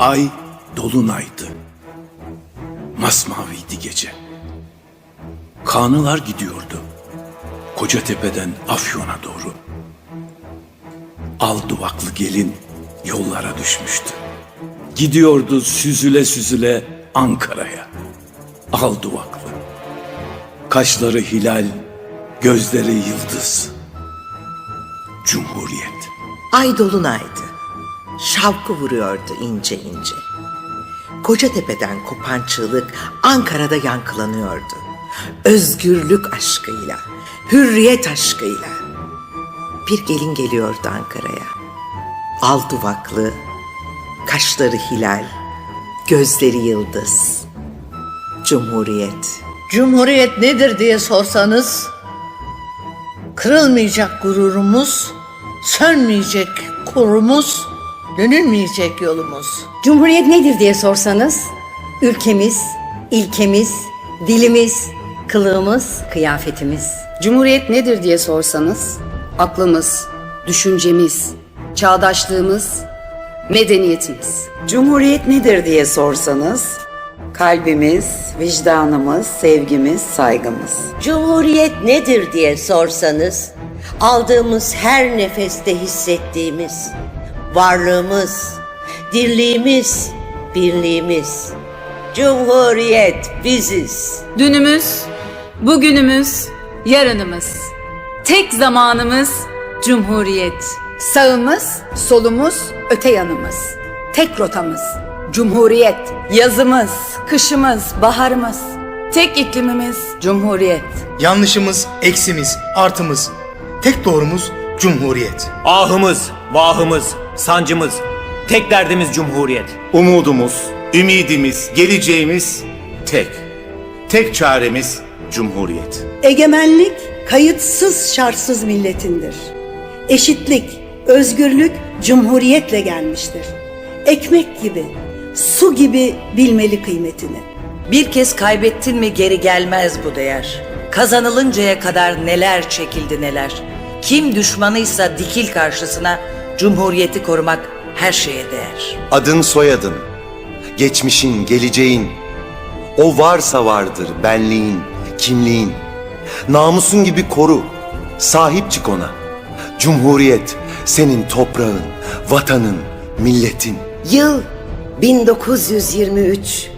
Ay dolunaydı. Masmaviydi gece. Kanılar gidiyordu. Kocatepe'den Afyon'a doğru. Al duvaklı gelin yollara düşmüştü. Gidiyordu süzüle süzüle Ankara'ya. Al duvaklı. Kaşları hilal, gözleri yıldız. Cumhuriyet. Ay dolunaydı. Şavkı vuruyordu ince ince. Kocatepe'den kopan çığlık Ankara'da yankılanıyordu. Özgürlük aşkıyla, hürriyet aşkıyla. Bir gelin geliyordu Ankara'ya. Al duvaklı, kaşları hilal, gözleri yıldız. Cumhuriyet. Cumhuriyet nedir diye sorsanız, kırılmayacak gururumuz, sönmeyecek kurumuz, dönülmeyecek yolumuz. Cumhuriyet nedir diye sorsanız, ülkemiz, ilkemiz, dilimiz, kılığımız, kıyafetimiz. Cumhuriyet nedir diye sorsanız, aklımız, düşüncemiz, çağdaşlığımız, medeniyetimiz. Cumhuriyet nedir diye sorsanız, kalbimiz, vicdanımız, sevgimiz, saygımız. Cumhuriyet nedir diye sorsanız, aldığımız her nefeste hissettiğimiz varlığımız, dirliğimiz, birliğimiz. Cumhuriyet biziz. Dünümüz, bugünümüz, yarınımız. Tek zamanımız Cumhuriyet. Sağımız, solumuz, öte yanımız. Tek rotamız, Cumhuriyet. Yazımız, kışımız, baharımız. Tek iklimimiz, Cumhuriyet. Yanlışımız, eksimiz, artımız. Tek doğrumuz Cumhuriyet. Ahımız, vahımız, sancımız, tek derdimiz Cumhuriyet. Umudumuz, ümidimiz, geleceğimiz tek. Tek çaremiz Cumhuriyet. Egemenlik kayıtsız şartsız milletindir. Eşitlik, özgürlük cumhuriyetle gelmiştir. Ekmek gibi, su gibi bilmeli kıymetini. Bir kez kaybettin mi geri gelmez bu değer. Kazanılıncaya kadar neler çekildi neler. Kim düşmanıysa dikil karşısına Cumhuriyeti korumak her şeye değer. Adın soyadın, geçmişin, geleceğin. O varsa vardır benliğin, kimliğin. Namusun gibi koru, sahip çık ona. Cumhuriyet senin toprağın, vatanın, milletin. Yıl 1923.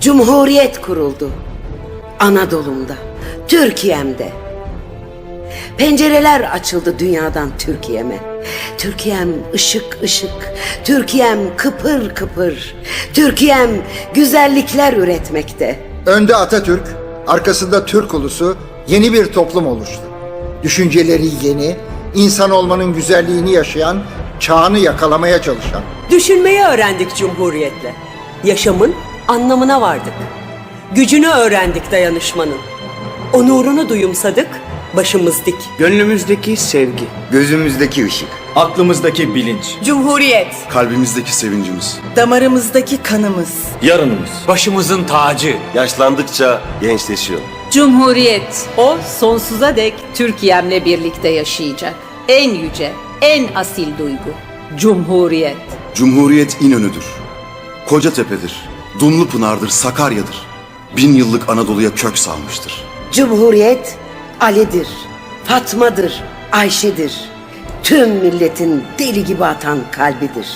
Cumhuriyet kuruldu. Anadolu'mda, Türkiye'mde. Pencereler açıldı dünyadan Türkiye'me. Türkiye'm ışık ışık, Türkiye'm kıpır kıpır, Türkiye'm güzellikler üretmekte. Önde Atatürk, arkasında Türk ulusu yeni bir toplum oluştu. Düşünceleri yeni, insan olmanın güzelliğini yaşayan, çağını yakalamaya çalışan. Düşünmeyi öğrendik Cumhuriyet'le. Yaşamın anlamına vardık. Gücünü öğrendik dayanışmanın. Onurunu duyumsadık, başımız dik. Gönlümüzdeki sevgi, Gözümüzdeki ışık. aklımızdaki bilinç, Cumhuriyet, Kalbimizdeki sevincimiz. Damarımızdaki kanımız. yarınımız, başımızın tacı. Yaşlandıkça gençleşiyor. Cumhuriyet. o sonsuza dek Türkiye'mle birlikte yaşayacak. En yüce, en asil duygu. Cumhuriyet. Cumhuriyet İnönü'dür. Kocatepe'dir. Dumlupınar'dır, Sakarya'dır. Bin yıllık Anadolu'ya kök salmıştır. Cumhuriyet Ali'dir, Fatma'dır, Ayşe'dir. Tüm milletin deli gibi atan kalbidir.